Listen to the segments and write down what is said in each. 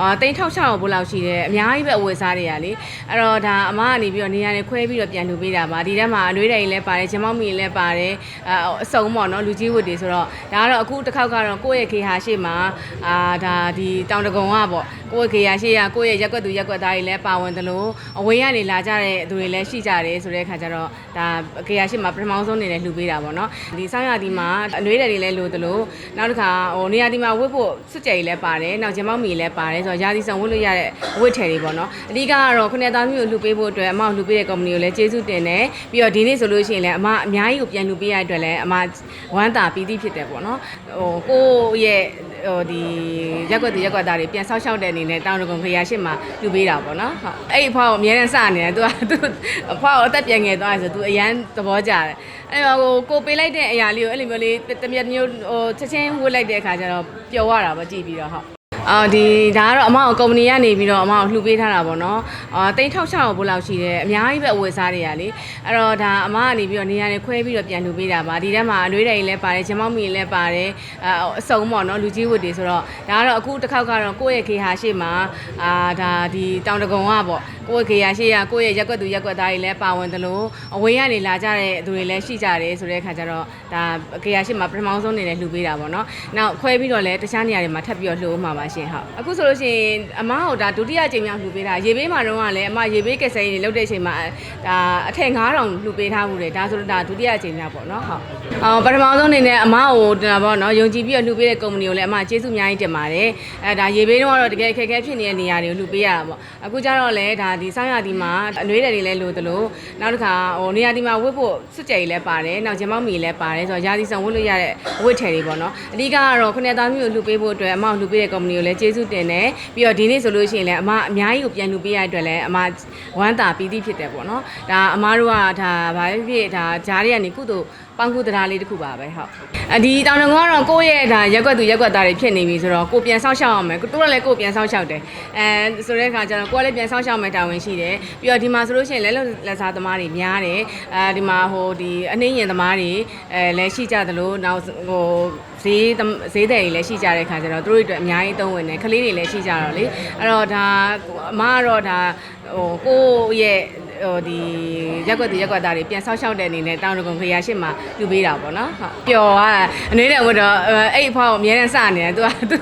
အာတိန်း6600ဘိုးလောက်ရှိတယ်အများကြီးပဲအဝယ်စားတွေကလေအဲ့တော့ဒါအမကနေပြီးတော့နေရာတွေခွဲပြီးတော့ပြန်လှူပေးတာပါဒီထဲမှာအနှွေးတိုင်လည်းပါတယ်ဂျမောက်မီလည်းပါတယ်အာအစုံပေါ့နော်လူကြီးဝတ်တွေဆိုတော့ဒါကတော့အခုတစ်ခေါက်ကတော့ကိုယ့်ရဲ့ခေဟာရှိမှာအာဒါဒီတောင်တကုံကပေါ့ကိုယ့်ရဲ့ခေဟာရှိရကိုယ့်ရဲ့ရက်ွက်သူရက်ွက်သားတွေလည်းပါဝင်သလိုအဝေးကနေလာကြတဲ့သူတွေလည်းရှိကြတယ်ဆိုတဲ့အခါကျတော့ဒါခေဟာရှိမှာပထမဆုံးအနေနဲ့လှူပေးတာပေါ့နော်ဒီဆောင်းရာသီမှာအနှွေးတိုင်တွေလည်းလိုသလိုနောက်တစ်ခါဟိုနေရာဒီမှာဝတ်ဖို့စွတ်ကြိလည်းပါတယ်နောက်ဂျမောက်မီလည်းပါတယ်ဆိုတော့ရာသီဆောင်ဝတ်လို့ရတဲ့အဝတ်ထည်တွေပေါ့နော်အဓိကကတော့ခုနှစ်သားမျိုးကိုလှူပေးဖို့အတွက်အမလှူပေးတဲ့ကုမ္ပဏီကိုလည်းကျေးဇူးတင်တယ်ပြီးတော့ဒီနေ့ဆိုလို့ရှိရင်လည်းအမအများကြီးကိုပြန်လှူပေးရတဲ့အတွက်လည်းအမဝမ်းသာပီတိဖြစ်တယ်ပေါ့နော်ဟိုကိုယ့်ရဲ့ ဟိုဒီရက်ွက်သူရက်ွက်သားတွေပြန်ဆောက်ရှောက်တဲ့အနေနဲ့တောင်းတကုံခရရှိမှလှူပေးတာပေါ့နော်ဟုတ်အဲ့ဒီအဖွားကိုအများနဲ့စနေတယ်သူကသူအဖွားကိုအသက်ပြန်ငယ်သွားတယ်ဆိုသူအရန်သဘောကျတယ်အဲ့တော့ဟိုကိုပေးလိုက်တဲ့အရာလေးကိုအဲ့လိုမျိုးလေးတမျက်မျိုးဟိုချက်ချင်းဝတ်လိုက်တဲ့အခါကျတော့ပျော်ရတာပေါ့ကြည့်ပြီးတော့ဟုတ် အော်ဒီဒါကတော့အမအောင်ကုမ္ပဏီကနေပြီးတော့အမအောင်လှူပေးထားတာပေါ့နော်အာတိန်း6600ဘိုးလောက်ရှိတယ်အများကြီးပဲအဝယ်စားတွေကလေအဲ့တော့ဒါအမကနေပြီးတော့နေရာတွေခွဲပြီးတော့ပြန်လှူပေးတာပါဒီထဲမှာအနှွေးတိုင်လည်းပါတယ်ဂျမောက်မီလည်းပါတယ်အာအစုံပေါ့နော်လူကြီးဝတ်တွေဆိုတော့ဒါကတော့အခုတစ်ခေါက်ကတော့ကိုယ့်ရဲ့ခေဟာရှိမှာအာဒါဒီတောင်တကုံကပေါ့ကိုယ့်ရဲ့ခေဟာရှိရကိုယ့်ရဲ့ရက်ွက်သူရက်ွက်သားတွေလည်းပါဝင်သလိုအဝေးကနေလာကြတဲ့သူတွေလည်းရှိကြတယ်ဆိုတဲ့အခါကျတော့ဒါခေဟာရှိမှာပထမဆုံးအနေနဲ့လှူပေးတာပေါ့နော်နောက်ခွဲပြီးတော့လည်းတခြားနေရာတွေမှာထပ်ပြီးတော့လှူမှာပါရှင်ဟုတ်အခုဆိုလို့ရှိရင်အမဟိုဒါဒုတိယကြိမ်မြောက်လှူပေးတာရေဘေးမှာတော့ကလည်းအမရေဘေးကက်စိန်တွေလုပ်တဲ့အချိန်မှာဒါအထက်9000လှူပေးထားမှုတယ်ဒါဆိုတော့ဒါဒုတိယကြိမ်မြောက်ပေါ့နော်ဟုတ်အော်ပထမဆုံးအနေနဲ့အမကိုဒါပေါ့နော်ယုံကြည်ပြီးတော့လှူပေးတဲ့ကုမ္ပဏီကိုလည်းအမကျေးဇူးအများကြီးတင်ပါတယ်အဲဒါရေဘေးတော့ကတော့တကယ်အခက်အခဲဖြစ်နေတဲ့နေရာတွေကိုလှူပေးရတာပေါ့အခုကျတော့လည်းဒါဒီဆောင်းရာသီမှာအနှွေးတယ်တွေလည်းလိုသလိုနောက်တစ်ခါဟိုနေရာဒီမှာဝတ်ဖို့စွတ်ကြိလည်းပါတယ်နောက်ဂျမောက်မီလည်းပါတယ်ဆိုတော့ရာသီဆောင်ဝတ်လို့ရတဲ့အဝတ်ထည်တွေပေါ့နော်အဓိကကတော့ခုနှစ်သားမျိုးကိုလှူပေးဖို့အတွက်အမကိုလှူပေးတဲ့ကုမ္ပဏီကိုလည်းကျေးဇူးတင်တယ်ပြီးတော့ဒီနေ့ဆိုလို့ရှိရင်လည်းအမအများကြီးကိုပြန်လှူပေးရတဲ့အတွက်လည်းအမဝမ်းသာပီတိဖြစ်တယ်ပေါ့နော်ဒါအမတို့ကဒါဘာဖြစ်ဖြစ်ဒါဂျားတွေကနေကုသိုလ် ပန်းကုသရာလေးတစ်ခုပါပဲဟုတ်အဒီတောင်တငေါကတော့ကိုယ့်ရဲ့ဒါရက်ွက်သူရက်ွက်သားတွေဖြစ်နေပြီဆိုတော့ကိုပြန်ဆောက်ရှောက်အောင်မယ်ကိုတို့ကလည်းကိုပြန်ဆောက်ရှောက်တယ်အဲဆိုတဲ့အခါကျတော့ကိုကလည်းပြန်ဆောက်ရှောက်မယ်တာဝန်ရှိတယ်ပြီးတော့ဒီမှာဆိုလို့ရှိရင်လဲလက်စားသမားတွေများတယ်အဲဒီမှာဟိုဒီအနှင်းရင်သမားတွေအဲလည်းရှိကြသလိုနောက်ဟိုဈေးဈေးတယ်တွေလည်းရှိကြတဲ့ခါကျတော့တို့တွေအတွက်အများကြီးသုံးဝင်တယ်ကလေးတွေလည်းရှိကြတော့လေအဲ့တော့ဒါအမကတော့ဒါဟိုကိုယ့်ရဲ့ ဟိုဒီရက်ွက်သူရက်ွက်သားတွေပြန်ဆောက်ရှောက်တဲ့အနေနဲ့တောင်းတကုံခရရှိမှပြုပေးတာပေါ့နော်ဟုတ်ပျော်သွားအနှွေးတယ်ဝတ်တော့အဲ့အဖွားကိုအများနဲ့စနေတယ်သူကသူ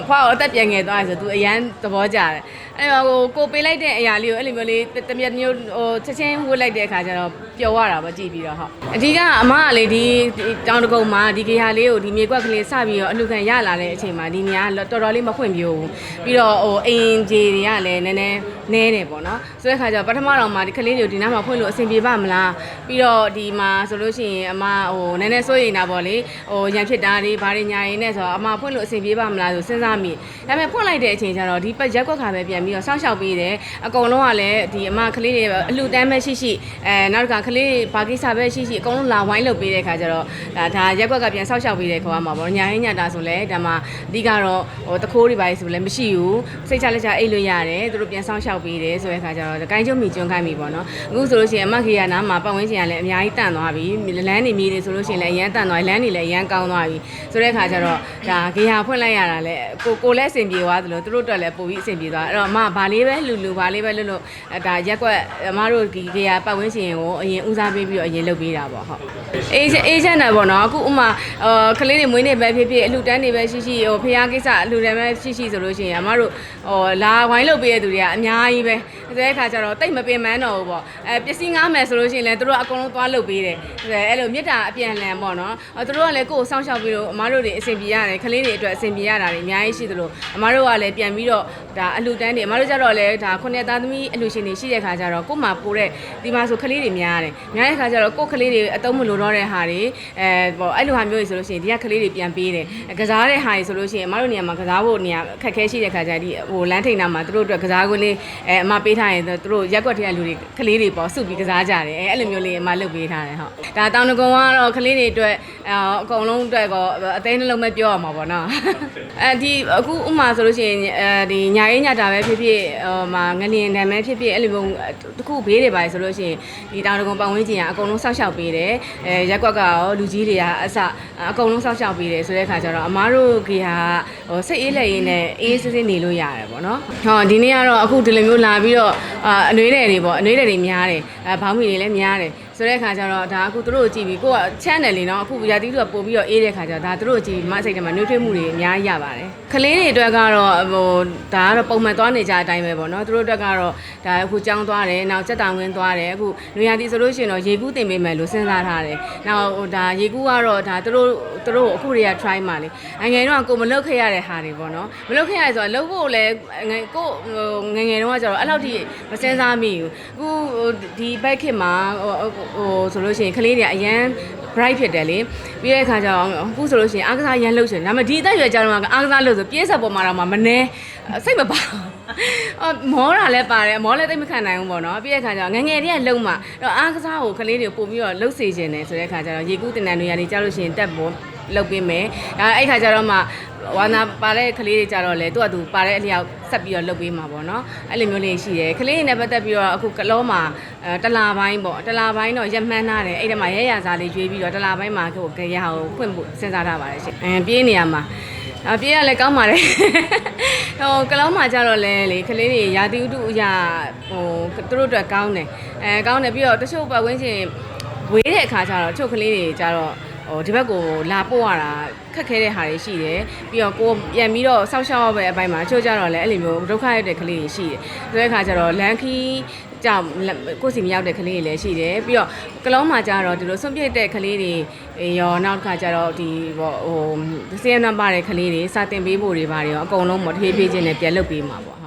အဖွားကိုအသက်ပြန်ငယ်သွားတယ်ဆိုသူအရန်သဘောကျတယ်အဲ့တော့ဟိုကိုပေးလိုက်တဲ့အရာလေးကိုအဲ့လိုမျိုးလေးတမျက်မျိုးဟိုချက်ချင်းဝတ်လိုက်တဲ့အခါကျတော့ပျော်ရတာပေါ့ကြည့်ပြီးတော့ဟုတ်အဓိကအမကလေဒီတောင်းတကုံမှာဒီခေဟာလေးကိုဒီမြေကွက်ကလေးစပြီးတော့အလှခံရလာတဲ့အချိန်မှာဒီနေရာတော်တော်လေးမဖွင့်ပြိုးဘူးပြီးတော့ဟိုအင်ဂျီတွေကလည်းနည်းနည်း နဲတယ်ပေါ့နော်ဆိုတဲ့အခါကျတော့ပထမတော့မှဒီကလေးတွေကိုဒီနားမှာဖွင့်လို့အဆင်ပြေပါမလားပြီးတော့ဒီမှာဆိုလို့ရှိရင်အမဟိုနည်းနည်းစိုးရိမ်တာပေါ့လေဟိုရန်ဖြစ်တာတွေဘာတွေညာရင်နဲ့ဆိုတော့အမဖွင့်လို့အဆင်ပြေပါမလားဆိုစဉ်းစားမိဒါပေမဲ့ဖွင့်လိုက်တဲ့အချိန်ကျတော့ဒီပတ်ရက်ကွက်ခါပဲပြန်ပြီးတော့စောင့်ရှောက်ပေးတယ်အကုန်လုံးကလည်းဒီအမကလေးတွေအလှတန်းပဲရှိရှိအဲနောက်တစ်ခါကလေးတွေဘာကိစ္စပဲရှိရှိအကုန်လုံးလာဝိုင်းလုပ်ပေးတဲ့ခါကျတော့ဒါဒါရက်ကွက်ကပြန်စောင့်ရှောက်ပေးတဲ့ခေါ်ရမှာပေါ့ညာဟင်းညာတာဆိုလဲဒါမှအဓိကတော့ဟိုတခိုးတွေပါဆိုလဲမရှိဘူးစိတ်ချလက်ချအိတ်လို့ရတယ်သူတို့ပြန်စောင့်ရှောက်ပေးတယ်ဆိုတဲ့ခါကျတော့ကိုင်းကျုံမိကျွန်းခိုင်းပြီပေါ့နော်အခုဆိုလို့ရှိရင်အမခေရနားမှာပတ်ဝန်းကျင်ကလည်းအများကြီးတန့်သွားပြီလမ်းနေမြေတွေဆိုလို့ရှိရင်လည်းအရန်တန့်သွားပြီလမ်းတွေလည်းအရန်ကောင်းသွားပြီဆိုတဲ့ခါကျတော့ဒါခေရဖွင့်လိုက်ရတာလည်းကိုကိုလည်းအဆင်ပြေသွားသလိုသူတို့အတွက်လည်းပိုပြီးအဆင်ပြေသွားအဲ့တော့အမဘာလေးပဲလူလူဘာလေးပဲလွတ်လွတ်ဒါရက်ကွက်အမတို့ဒီခေရပတ်ဝန်းကျင်ကိုအရင်ဦးစားပေးပြီးတော့အရင်လုပ်ပေးတာပေါ့ဟုတ်အေးအေးချမ်းတယ်ပေါ့နော်အခုဥမာအာကလေးတွေမွေးနေပဲဖြစ်ဖြစ်အလှတန်းတွေပဲရှိရှိဟိုဖះကိစ္စအလှတန်းပဲရှိရှိဆိုလို့ရှိရင်အမတို့ဟိုလာဝိုင်းလုပ်ပေးတဲ့သူတွေကအများကြီးပဲဆို တဲ့အခါကျတော့တိတ်မပင်ပန်းတော့ဘူးပေါ့အဲပစ္စည်းငားမယ်ဆိုလို့ရှိရင်လည်းသူတို့အကုန်လုံးသွားလုပ်ပေးတယ်အဲ့လိုမြစ်တာအပြန်လှန်ပေါ့နော်သူတို့ကလည်းကိုယ်ကိုစောင့်ရှောက်ပြီးတော့အမတို့တွေအဆင်ပြေရတယ်ကလေးတွေအတွက်အဆင်ပြေရတာတွေအများကြီးရှိသလိုအမတို့ကလည်းပြန်ပြီးတော့ဒါအလှတန်းတွေအမတို့ကြတော့လည်းဒါခုနှစ်သားသမီးအလှရှင်တွေရှိတဲ့ခါကျတော့ကို့မှာပို့တဲ့ဒီမှာဆိုကလေးတွေများတယ်များတဲ့ခါကျတော့ကို့ကလေးတွေအတုံးမလို့တော့တဲ့ဟာတွေအဲပေါ့အဲ့လိုဟာမျိုးတွေဆိုလို့ရှိရင်ဒီကကလေးတွေပြန်ပေးတယ်ကစားတဲ့ဟာတွေဆိုလို့ရှိရင်အမတို့နေရာမှာကစားဖို့နေရာခက်ခဲရှိတဲ့ခါကျဒီဟိုလမ်းထိန်နာမှာသူတို့အတွက်ကစားကွင်းလေးအဲအမပေးထားရင်သူတို့ရက်ွက်ထဲကလူတွေကလေးတွေပေါ့စုပြီးကစားကြတယ်အဲအဲ့လိုမျိုးလေးအမလုပ်ပေးထားတယ်ဟုတ်ဒါတောင်တကုံကတော့ကလေးတွေအတွက်အော်အကုန်လုံးအတွက်ကောအသေးနှလုံးပဲပြောရမှာပေါ့နော်အဲဒီအခုဥမာဆိုလို့ရှိရင်အဲဒီညာရေးညတာပဲဖြစ်ဖြစ်ဟိုမှာငလျင်တံပဲဖြစ်ဖြစ်အဲ့လိုမျိုးတခုဘေးတွေပါဆိုလို့ရှိရင်ဒီတောင်တကုံပတ်ဝန်းကျင်ကအကုန်လုံးဆောက်ရှောက်ပေးတယ်အဲရက်ွက်ကရောလူကြီးတွေကအစအကုန်လုံးဆောက်ရှောက်ပေးတယ်ဆိုတဲ့အခါကျတော့အမားတို့ကေဟာဟိုစိတ်အေးလက်ရင်းနဲ့အေးစစ်စစ်နေလို့ရတယ်ပေါ့နော်ဟောဒီနေ့ကတော့အခုဒီလိုမျိုးလာပြီးတော့အာအနှွေးတယ်တွေပေါ့အနှွေးတယ်တွေများတယ်အဲဘောင်းမီတွေလည်းများတယ် ဆိုတဲ့အခါကျတော့ဒါအခုသူတို့ကိုကြည့်ပြီးကိုက channel လေးเนาะအခုရာသီဥတုကပို့ပြီးတော့အေးတဲ့အခါကျတော့ဒါသူတို့ကိုကြည့်ပြီးမစိတ်ထဲမှာနှွေးထွေးမှုတွေအများကြီးရပါတယ်ကလေးတွေအတွက်ကတော့ဟိုဒါကတော့ပုံမှန်သွားနေကြအတိုင်းပဲပေါ့နော်သူတို့အတွက်ကတော့ဒါအခုကြောင်းသွားတယ်နောက်စက်တောင်ဝင်းသွားတယ်အခုလူရာသီဆိုလို့ရှိရင်တော့ရေကူးတင်ပေးမယ်လို့စဉ်းစားထားတယ်နောက်ဟိုဒါရေကူးကတော့ဒါသူတို့သူတို့အခုတွေက try မှာလေအငယ်တော့ကိုမလုတ်ခဲ့ရတဲ့ဟာတွေပေါ့နော်မလုတ်ခဲ့ရဆိုတော့လုတ်ဖို့လည်းငယ်ကိုငယ်ငယ်တော့ကျတော့အဲ့လောက်ထိမစဉ်းစားမိဘူးအခုဒီဘက်ခေတ်မှာဟို ဟိုဆိုလို့ရှိရင်ကလေးတွေကအရန် bright ဖြစ်တယ်လေပြီးတဲ့အခါကျတော့အခုဆိုလို့ရှိရင်အားကစားရမ်းလှုပ်ရှင်ဒါပေမဲ့ဒီအသက်အရွယ်ကြတော့အားကစားလှုပ်ဆိုပြည့်စက်ပေါ်မှာတော့မနေစိတ်မပါအော်မောတာလည်းပါတယ်မောလည်းသိမခံနိုင်ဘူးပေါ့နော်ပြီးတဲ့အခါကျတော့ငငယ်တည်းကလုံမှတော့အားကစားကိုကလေးတွေပို့ပြီးတော့လှုပ်စေခြင်းတယ်ဆိုတဲ့အခါကျတော့ရေကူးတင်တန်တွေရာတွေကြားလို့ရှိရင်တက်ပေါ် လုပ်ပေးမယ်ဒါအဲ့ခါကျတော့မှဝါနာပါတဲ့ကလေးတွေကြတော့လေသူကသူပါတဲ့အလျောက်ဆက်ပြီးတော့လုပ်ပေးမှာပေါ့နော်အဲ့လိုမျိုးလေးရှိတယ်ကလေးတွေနဲ့ပတ်သက်ပြီးတော့အခုကလောမှာအဲတလာပိုင်းပေါ့တလာပိုင်းတော့ရက်မှန်းထားတယ်အဲ့ဒီမှာရဲရစားလေးရွေးပြီးတော့တလာပိုင်းမှာကိုကြရကိုဖွင့်ဖို့စဉ်းစားထားပါတယ်ရှင်အဲပြေးနေရမှာအပြေးရလဲကောင်းပါတယ်ဟိုကလောမှာကြတော့လဲလေကလေးတွေရာသီဥတုအရာဟိုသူတို့အတွက်ကောင်းတယ်အဲကောင်းတယ်ပြီးတော့တချို့ပတ်ဝန်းကျင်ဝေးတဲ့အခါကျတော့တချို့ကလေးတွေကြတော့ ဟိုဒီဘက်ကိုလာပို့ရတာခက်ခဲတဲ့ဟာတွေရှိတယ်ပြီးတော့ကိုယ်ပြန်ပြီးတော့စောက်ရှောက်ပဲအပိုင်းမှာချို့ကြတော့လည်းအဲ့လိုမျိုးဒုက္ခရောက်တဲ့ကလေးတွေရှိတယ်ဆိုတဲ့အခါကျတော့လန်ခီကြောင့်ကိုယ်စီမရောက်တဲ့ကလေးတွေလည်းရှိတယ်ပြီးတော့ကလုံးမှာကြတော့ဒီလိုဆွန့်ပစ်တဲ့ကလေးတွေရောနောက်တစ်ခါကျတော့ဒီပေါ့ဟိုစီးရနံပါတဲ့ကလေးတွေစာတင်ပေးဖို့တွေပါတွေရောအကုန်လုံးမထေးပေးခြင်းနဲ့ပြန်လုပ်ပေးမှာပေါ့